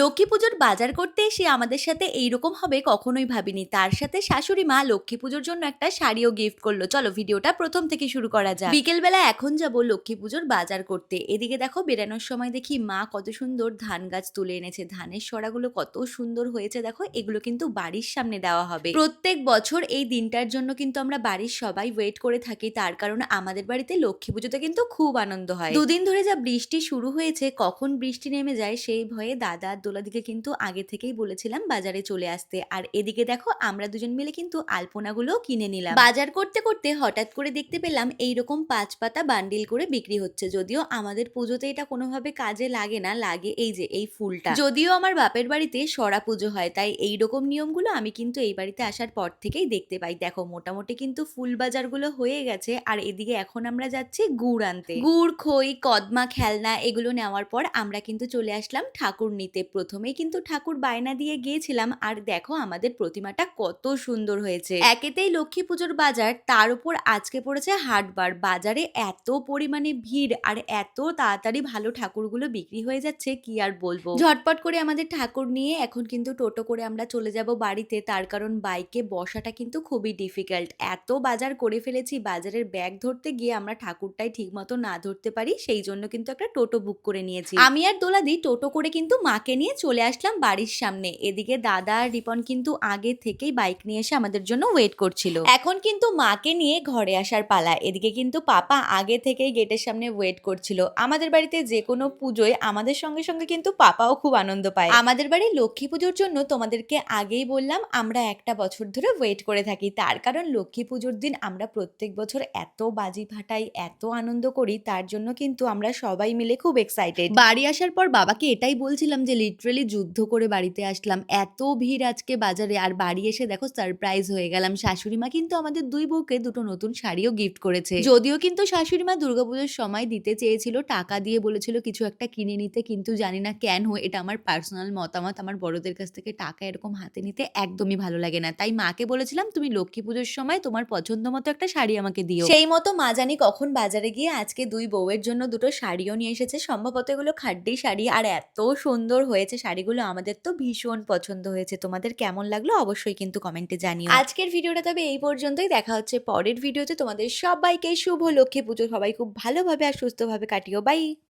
লক্ষ্মী পুজোর বাজার করতে এসে আমাদের সাথে এইরকম হবে, কখনোই ভাবিনি। তার সাথে শাশুড়ি মা লক্ষ্মী পুজোর জন্য একটা শাড়িও গিফট করল। চলো ভিডিওটা প্রথম থেকে শুরু করা যাক। বিকেলবেলা এখন যাব লক্ষ্মী পুজোর বাজার করতে। এদিকে দেখো বেরানোর সময় দেখি মা কত সুন্দর ধান গাছ তুলে এনেছে। ধানের সরাগুলো কত সুন্দর হয়েছে দেখো, এগুলো কিন্তু বাড়ির সামনে দেওয়া হবে। প্রত্যেক বছর এই দিনটার জন্য কিন্তু আমরা বাড়ির সবাই ওয়েট করে থাকি। তার কারণে আমাদের বাড়িতে লক্ষ্মী পুজোতে কিন্তু খুব আনন্দ হয়। দুদিন ধরে যা বৃষ্টি শুরু হয়েছে, কখন বৃষ্টি নেমে যায় সেই ভয়ে দাদা দোলাদিকে কিন্তু আগে থেকেই বলেছিলাম বাজারে চলে আসতে। আর এদিকে দেখো, আমরা দুজন মিলে কিন্তু আলপনাগুলো কিনে নিলাম। বাজার করতে করতে হঠাৎ করে দেখতে পেলাম এইরকম পাঁচ পাতা বান্ডিল করে বিক্রি হচ্ছে। যদিও আমাদের পুজোতে এটা কোনোভাবে কাজে লাগে না, লাগে এই যে, এই ফুলটা। যদিও আমার বাপের বাড়িতে সরা পুজো হয়, তাই এই রকম নিয়মগুলো আমি কিন্তু এই বাড়িতে আসার পর থেকেই দেখতে পাই। দেখো, মোটামুটি কিন্তু ফুল বাজারগুলো হয়ে গেছে। আর এদিকে এখন আমরা যাচ্ছি গুড় আনতে। গুড়, খই, কদমা, খেলনা এগুলো নেওয়ার পর আমরা কিন্তু চলে আসলাম ঠাকুর নিতে প্রথমেই কিন্তু ঠাকুর বায়না দিয়ে গিয়েছিলাম, আর দেখো আমাদের প্রতিমাটা কত সুন্দর হয়েছে। একেতেই লক্ষ্মী পুজোর বাজার, তার উপর আজকে পড়েছে হাটবার। বাজারে এত পরিমাণে ভিড়, আর এত তাড়াতাড়ি ভালো ঠাকুরগুলো বিক্রি হয়ে যাচ্ছে, কি আর বলব। ঝটপট করে আমাদের ঠাকুর নিয়ে এখন কিন্তু টোটো করে আমরা চলে যাব বাড়িতে, তার কারণ বাইকে বসাটা কিন্তু খুবই ডিফিকাল্ট এত বাজার করে ফেলেছি, বাজারের ব্যাগ ধরতে গিয়ে আমরা ঠাকুরটাই ঠিক মতো না ধরতে পারি, সেই জন্য কিন্তু একটা টোটো বুক করে নিয়েছি। আমি আর দোলাদি টোটো করে কিন্তু মাকে নিয়ে চলে আসলাম বাড়ির সামনে। এদিকে দাদা আর রিপন কিন্তু আগে থেকেই বাইক নিয়ে এসে আমাদের জন্য ওয়েট করছিল। এখন কিন্তু মাকে নিয়ে ঘরে আসার পালা। এদিকে কিন্তু পাপা আগে থেকেই গেটের সামনে ওয়েট করছিল। আমাদের বাড়িতে যে কোনো পুজোয় আমাদের সঙ্গে সঙ্গে কিন্তু পাপাও খুব আনন্দ পায়। আমাদের বাড়ি লক্ষ্মী পুজোর জন্য তোমাদেরকে আগেই বললাম, আমরা একটা বছর ধরে ওয়েট করে থাকি। তার কারণ লক্ষ্মী পুজোর দিন আমরা প্রত্যেক বছর এত বাজি ফাটাই, এত আনন্দ করি, তার জন্য কিন্তু আমরা সবাই মিলে খুব এক্সাইটেড বাড়ি আসার পর বাবাকে এটাই বলছিলাম যে লিটারেলি যুদ্ধ করে বাড়িতে আসলাম। এত ভিড় আজকে বাজারে। আর বাড়ি এসে দেখো সারপ্রাইজ হয়ে গেলাম। শাশুড়ি মা কিন্তু আমাদের দুই বউকে দুটো নতুন শাড়িও গিফট করেছে। যদিও কিন্তু শাশুড়ি মা দুর্গাপুজোর সময় দিতে চেয়েছিল, টাকা দিয়ে বলেছিল কিছু একটা কিনে নিতে, কিন্তু জানি না কেন এটা আমার পার্সোনাল মতামত। আমার বড়দের কাছ থেকে টাকা এরকম হাতে নিতে একদমই ভালো লাগে না। তাই মাকে বলেছিলাম, তুমি লক্ষ্মী পুজোর সময় তোমার পছন্দ মতো একটা শাড়ি আমাকে দিও। সেই মতো মা জানি কখন বাজারে গিয়ে আজকে দুই বউয়ের জন্য দুটো শাড়িও নিয়ে এসেছে। সম্ভবত এগুলো খাড্ডি শাড়ি। আর এত সুন্দর হয়েছে শাড়িগুলো আমাদের তো ভীষণ পছন্দ হয়েছে। তোমাদের কেমন লাগল অবশ্যই কিন্তু কমেন্টে জানিও। আজকের ভিডিওটা তবে এই পর্যন্তই। দেখা হচ্ছে পরের ভিডিওতে। তোমাদের সবাইকে শুভ লক্ষ্মী পুজো। সবাই খুব ভালোভাবে আর সুস্থভাবে কাটিও। বাই